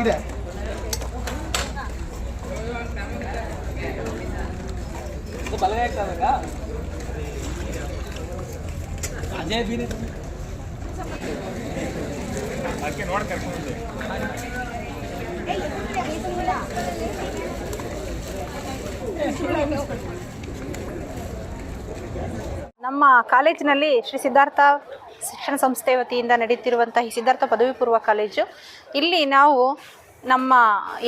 ಇದೆ ಅಜಯ್ ಬೀರಿ ನಮ್ಮ ಕಾಲೇಜಿನಲ್ಲಿ ಶ್ರೀ ಸಿದ್ಧಾರ್ಥ ಶಿಕ್ಷಣ ಸಂಸ್ಥೆ ವತಿಯಿಂದ ನಡೆಯುತ್ತಿರುವಂಥ ಸಿದ್ಧಾರ್ಥ ಪದವಿ ಪೂರ್ವ ಕಾಲೇಜು. ಇಲ್ಲಿ ನಾವು ನಮ್ಮ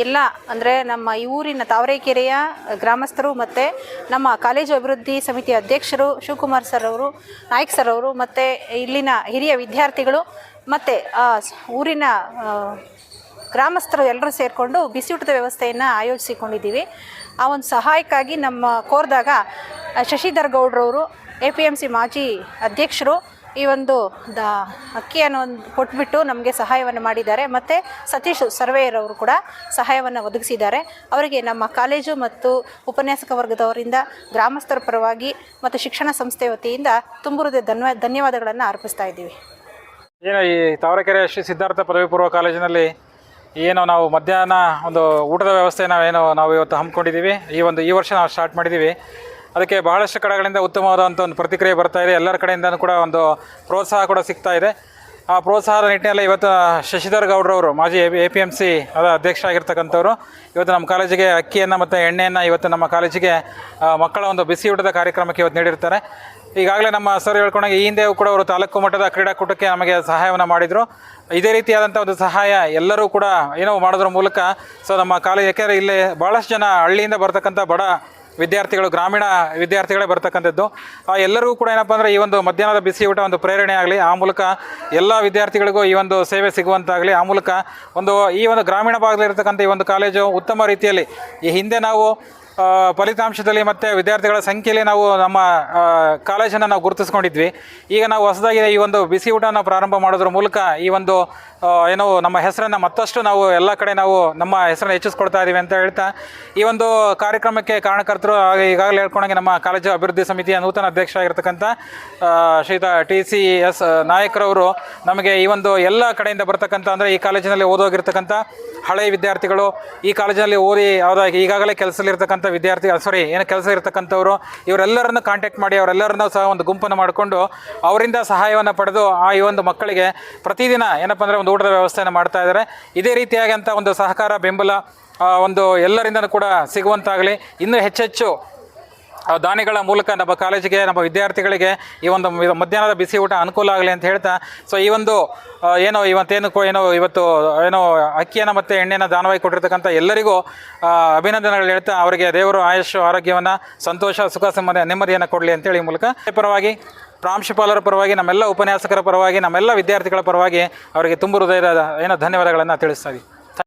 ಎಲ್ಲ ಅಂದರೆ ನಮ್ಮ ಈ ಊರಿನ ತಾವರೆಕೆರೆಯ ಗ್ರಾಮಸ್ಥರು ಮತ್ತು ನಮ್ಮ ಕಾಲೇಜು ಅಭಿವೃದ್ಧಿ ಸಮಿತಿ ಅಧ್ಯಕ್ಷರು ಶಿವಕುಮಾರ್ ಸರ್ ಅವರು, ನಾಯಕ್ ಸರ್ ಅವರು ಮತ್ತು ಇಲ್ಲಿನ ಹಿರಿಯ ವಿದ್ಯಾರ್ಥಿಗಳು ಮತ್ತು ಊರಿನ ಗ್ರಾಮಸ್ಥರು ಎಲ್ಲರೂ ಸೇರಿಕೊಂಡು ಬಿಸಿಯೂಟದ ವ್ಯವಸ್ಥೆಯನ್ನು ಆಯೋಜಿಸಿಕೊಂಡಿದ್ದೀವಿ. ಆ ಒಂದು ಸಹಾಯಕ್ಕಾಗಿ ನಮ್ಮ ಕೋರ್ದಾಗ ಶಶಿಧರ್ ಗೌಡ್ರವರು ಎ ಪಿ ಎಂ ಸಿ ಮಾಜಿ ಅಧ್ಯಕ್ಷರು ಈ ಒಂದು ದ ಅಕ್ಕಿಯನ್ನು ಒಂದು ಕೊಟ್ಬಿಟ್ಟು ನಮಗೆ ಸಹಾಯವನ್ನು ಮಾಡಿದ್ದಾರೆ. ಮತ್ತು ಸತೀಶ್ ಸರ್ವೇಯರ್ ಅವರು ಕೂಡ ಸಹಾಯವನ್ನು ಒದಗಿಸಿದ್ದಾರೆ. ಅವರಿಗೆ ನಮ್ಮ ಕಾಲೇಜು ಮತ್ತು ಉಪನ್ಯಾಸಕ ವರ್ಗದವರಿಂದ ಗ್ರಾಮಸ್ಥರ ಪರವಾಗಿ ಮತ್ತು ಶಿಕ್ಷಣ ಸಂಸ್ಥೆ ವತಿಯಿಂದ ತುಂಬುರದ ಧನ್ವ, ಧನ್ಯವಾದಗಳನ್ನು ಅರ್ಪಿಸ್ತಾ ಇದ್ದೀವಿ. ಏನೋ ಈ ತಾವರೆಕೆರೆ ಶ್ರೀ ಸಿದ್ಧಾರ್ಥ ಪದವಿ ಪೂರ್ವ ಕಾಲೇಜಿನಲ್ಲಿ ಏನೋ ನಾವು ಮಧ್ಯಾಹ್ನ ಒಂದು ಊಟದ ವ್ಯವಸ್ಥೆ ನಾವೇನು ನಾವು ಇವತ್ತು ಹಮ್ಮಿಕೊಂಡಿದ್ದೀವಿ. ಈ ಒಂದು ಈ ವರ್ಷ ನಾವು ಸ್ಟಾರ್ಟ್ ಮಾಡಿದ್ದೀವಿ. ಅದಕ್ಕೆ ಬಹಳಷ್ಟು ಕಡೆಗಳಿಂದ ಉತ್ತಮವಾದಂಥ ಒಂದು ಪ್ರತಿಕ್ರಿಯೆ ಬರ್ತಾ ಇದೆ. ಎಲ್ಲರ ಕಡೆಯಿಂದನೂ ಕೂಡ ಒಂದು ಪ್ರೋತ್ಸಾಹ ಕೂಡ ಸಿಗ್ತಾ ಇದೆ. ಆ ಪ್ರೋತ್ಸಾಹದ ನಿಟ್ಟಿನಲ್ಲಿ ಇವತ್ತು ಶಶಿಧರ್ ಗೌಡ್ರವರು, ಮಾಜಿ ಎ ಪಿ ಎಂ ಸಿ ಅದ ಅಧ್ಯಕ್ಷ ಆಗಿರ್ತಕ್ಕಂಥವ್ರು ಇವತ್ತು ನಮ್ಮ ಕಾಲೇಜಿಗೆ ಅಕ್ಕಿಯನ್ನು ಮತ್ತು ಎಣ್ಣೆಯನ್ನು ಇವತ್ತು ನಮ್ಮ ಕಾಲೇಜಿಗೆ ಮಕ್ಕಳ ಒಂದು ಬಿಸಿ ಊಟದ ಕಾರ್ಯಕ್ರಮಕ್ಕೆ ಇವತ್ತು ನೀಡಿರ್ತಾರೆ. ಈಗಾಗಲೇ ನಮ್ಮ ಸರ್ ಹೇಳ್ಕೊಂಡಾಗ ಈ ಹಿಂದೆ ಕೂಡ ಅವರು ತಾಲೂಕು ಮಟ್ಟದ ಕ್ರೀಡಾಕೂಟಕ್ಕೆ ನಮಗೆ ಸಹಾಯವನ್ನು ಮಾಡಿದರು. ಇದೇ ರೀತಿಯಾದಂಥ ಒಂದು ಸಹಾಯ ಎಲ್ಲರೂ ಕೂಡ ಏನೋ ಮಾಡೋದ್ರ ಮೂಲಕ. ಸೊ ನಮ್ಮ ಕಾಲೇಜ್, ಯಾಕೆಂದರೆ ಇಲ್ಲಿ ಭಾಳಷ್ಟು ಜನ ಹಳ್ಳಿಯಿಂದ ಬರ್ತಕ್ಕಂಥ ಬಡ ವಿದ್ಯಾರ್ಥಿಗಳು, ಗ್ರಾಮೀಣ ವಿದ್ಯಾರ್ಥಿಗಳೇ ಬರ್ತಕ್ಕಂಥದ್ದು. ಆ, ಎಲ್ಲರಿಗೂ ಕೂಡ ಏನಪ್ಪ ಅಂದರೆ ಈ ಒಂದು ಮಧ್ಯಾಹ್ನದ ಬಿಸಿ ಊಟ ಒಂದು ಪ್ರೇರಣೆ ಆಗಲಿ, ಆ ಮೂಲಕ ಎಲ್ಲ ವಿದ್ಯಾರ್ಥಿಗಳಿಗೂ ಈ ಒಂದು ಸೇವೆ ಸಿಗುವಂತಾಗಲಿ, ಆ ಮೂಲಕ ಒಂದು ಈ ಒಂದು ಗ್ರಾಮೀಣ ಭಾಗದಲ್ಲಿರ್ತಕ್ಕಂಥ ಈ ಒಂದು ಕಾಲೇಜು ಉತ್ತಮ ರೀತಿಯಲ್ಲಿ ಈ ಹಿಂದೆ ನಾವು ಫಲಿತಾಂಶದಲ್ಲಿ ಮತ್ತು ವಿದ್ಯಾರ್ಥಿಗಳ ಸಂಖ್ಯೆಯಲ್ಲಿ ನಾವು ನಮ್ಮ ಕಾಲೇಜನ್ನು ನಾವು ಗುರುತಿಸ್ಕೊಂಡಿದ್ವಿ. ಈಗ ನಾವು ಹೊಸದಾಗಿ ಈ ಒಂದು ಬಿಸಿ ಊಟನ ಪ್ರಾರಂಭ ಮಾಡೋದ್ರ ಮೂಲಕ ಈ ಒಂದು ಏನು ನಮ್ಮ ಹೆಸರನ್ನು ಮತ್ತಷ್ಟು ನಾವು ಎಲ್ಲ ಕಡೆ ನಾವು ನಮ್ಮ ಹೆಸರನ್ನು ಹೆಚ್ಚಿಸ್ಕೊಡ್ತಾ ಇದ್ದೀವಿ ಅಂತ ಹೇಳ್ತಾ, ಈ ಒಂದು ಕಾರ್ಯಕ್ರಮಕ್ಕೆ ಕಾರಣಕರ್ತರು ಈಗಾಗಲೇ ಹೇಳ್ಕೊಂಡಂಗೆ ನಮ್ಮ ಕಾಲೇಜು ಅಭಿವೃದ್ಧಿ ಸಮಿತಿಯ ನೂತನ ಅಧ್ಯಕ್ಷ ಆಗಿರ್ತಕ್ಕಂಥ ಶ್ರೀತಾ ಟಿ ಸಿ ಎಸ್ ನಾಯಕರವರು ನಮಗೆ ಈ ಒಂದು ಎಲ್ಲ ಕಡೆಯಿಂದ ಬರ್ತಕ್ಕಂಥ ಅಂದರೆ ಈ ಕಾಲೇಜಿನಲ್ಲಿ ಓದೋಗಿರ್ತಕ್ಕಂಥ ಹಳೆಯ ವಿದ್ಯಾರ್ಥಿಗಳು ಈ ಕಾಲೇಜಿನಲ್ಲಿ ಓದಿ ಯಾವುದಾಗಿ ಈಗಾಗಲೇ ಕೆಲಸದಲ್ಲಿರ್ತಕ್ಕಂಥ ವಿದ್ಯಾರ್ಥಿ ಸಾರಿ ಏನು ಕೆಲಸ ಇರ್ತಕ್ಕಂಥವ್ರು, ಇವರೆಲ್ಲರನ್ನು ಕಾಂಟ್ಯಾಕ್ಟ್ ಮಾಡಿ, ಅವರೆಲ್ಲರನ್ನ ಸಹ ಒಂದು ಗುಂಪನ್ನು ಮಾಡಿಕೊಂಡು ಅವರಿಂದ ಸಹಾಯವನ್ನು ಪಡೆದು ಆ ಈ ಒಂದು ಮಕ್ಕಳಿಗೆ ಪ್ರತಿದಿನ ಏನಪ್ಪ ಅಂದರೆ ಒಂದು ಊಟದ ವ್ಯವಸ್ಥೆಯನ್ನು ಮಾಡ್ತಾ ಇದ್ದಾರೆ. ಇದೇ ರೀತಿಯಾದಂಥ ಒಂದು ಸಹಕಾರ ಬೆಂಬಲ ಒಂದು ಎಲ್ಲರಿಂದನೂ ಕೂಡ ಸಿಗುವಂತಾಗಲಿ. ಇನ್ನೂ ಹೆಚ್ಚೆಚ್ಚು ದಾನಿಗಳ ಮೂಲಕ ನಮ್ಮ ಕಾಲೇಜಿಗೆ, ನಮ್ಮ ವಿದ್ಯಾರ್ಥಿಗಳಿಗೆ ಈ ಒಂದು ಮಧ್ಯಾಹ್ನದ ಬಿಸಿ ಊಟ ಅನುಕೂಲ ಆಗಲಿ ಅಂತ ಹೇಳ್ತಾ ಸೊ ಈ ಒಂದು ಏನೋ ಇವತ್ತೇನು ಏನೋ ಇವತ್ತು, ಏನೋ ಅಕ್ಕಿಯನ್ನು ಮತ್ತು ಎಣ್ಣೆನ ದಾನವಾಗಿ ಕೊಟ್ಟಿರ್ತಕ್ಕಂಥ ಎಲ್ಲರಿಗೂ ಅಭಿನಂದನೆಗಳು ಹೇಳ್ತಾ, ಅವರಿಗೆ ದೇವರು ಆಯುಷ್ ಆರೋಗ್ಯವನ್ನು, ಸಂತೋಷ, ಸುಖ ಸಂಬಂಧ ನೆಮ್ಮದಿಯನ್ನು ಕೊಡಲಿ ಅಂತೇಳಿ ಮೂಲಕ. ಪರವಾಗಿ ಪ್ರಾಂಶುಪಾಲರ ಪರವಾಗಿ, ನಮ್ಮೆಲ್ಲ ಉಪನ್ಯಾಸಕರ ಪರವಾಗಿ, ನಮ್ಮೆಲ್ಲ ವಿದ್ಯಾರ್ಥಿಗಳ ಪರವಾಗಿ ಅವರಿಗೆ ತುಂಬ ಹೃದಯದ, ಏನೋ ಧನ್ಯವಾದಗಳನ್ನು ತಿಳಿಸ್ತಾ ಇದ್ದೀವಿ